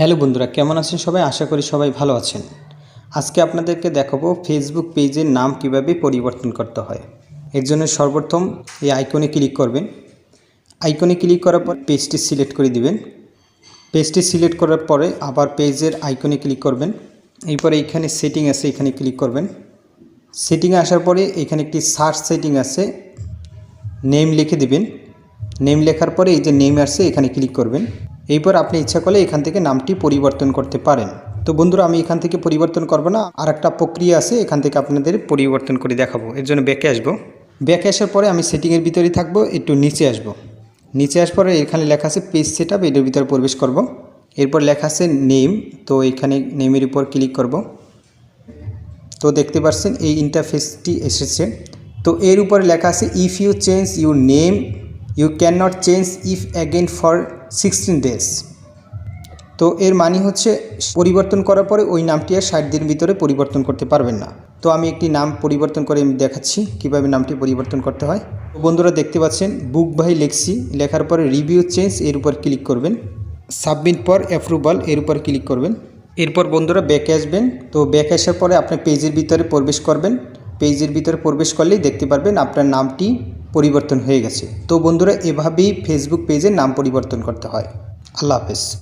Hello বন্ধুরা, কেমন আছেন সবাই? আশা করি সবাই ভালো আছেন। আজকে আপনাদেরকে দেখাবো ফেসবুক পেজের নাম কীভাবে পরিবর্তন করতে হয়। এর জন্য সর্বপ্রথম এই আইকনে ক্লিক করবেন। আইকনে ক্লিক করার পর পেজটি সিলেক্ট করে দিবেন। পেজটি সিলেক্ট করার পরে আবার পেজের আইকনে ক্লিক করবেন। এরপরে এইখানে সেটিং আছে, এখানে ক্লিক করবেন। সেটিংয়ে আসার পরে এখানে একটি সার্চ সেটিং আছে নেম লিখে দিবেন। নেম লেখার পরে এই যে নেম আসছে, এখানে ক্লিক করবেন। এরপর আপনি ইচ্ছা করলে এখান থেকে নামটি পরিবর্তন করতে পারেন। তো বন্ধুরা, আমি এখান থেকে পরিবর্তন করব না আর একটা প্রক্রিয়া আছে, এখান থেকে আপনাদের পরিবর্তন করে দেখাবো। এর জন্য ব্যাকে আসব। ব্যাকে আসার পরে আমি সেটিংয়ের ভিতরেই থাকব, একটু নিচে আসব। নিচে আসার পরে এখানে লেখা আছে পেজ সেট আপ এটার ভিতরে প্রবেশ করব। এরপর লেখা আছে নেম তো এখানে নেমের উপর ক্লিক করব। তো দেখতে পাচ্ছেন, এই ইন্টারফেসটি এসেছে। তো এর উপরে লেখা আছে if you change your name you can not change if again for sixteen days তো এর মানে হচ্ছে পরিবর্তন করার পরে ওই নামটি আর ষাট দিনের ভিতরে পরিবর্তন করতে পারবেন না। তো আমি একটি নাম পরিবর্তন করে আমি দেখাচ্ছি কীভাবে নামটি পরিবর্তন করতে হয়। তো বন্ধুরা দেখতে পাচ্ছেন বুক ভাই লেখছি লেখার পরে রিভিউ চেঞ্জ এর উপর ক্লিক করবেন। সাবমিট পর অ্যাপ্রুভাল এর উপর ক্লিক করবেন। এরপর বন্ধুরা ব্যাকে আসবেন। তো ব্যাকে আসার পরে আপনার পেজের ভিতরে প্রবেশ করবেন। পেজের ভিতরে প্রবেশ করলেই দেখতে পারবেন আপনার নামটি পরিবর্তন হয়ে গেছে। তো বন্ধুরা এভাবেই ফেসবুক পেজের নাম পরিবর্তন করতে হয়। আল্লাহ হাফেজ।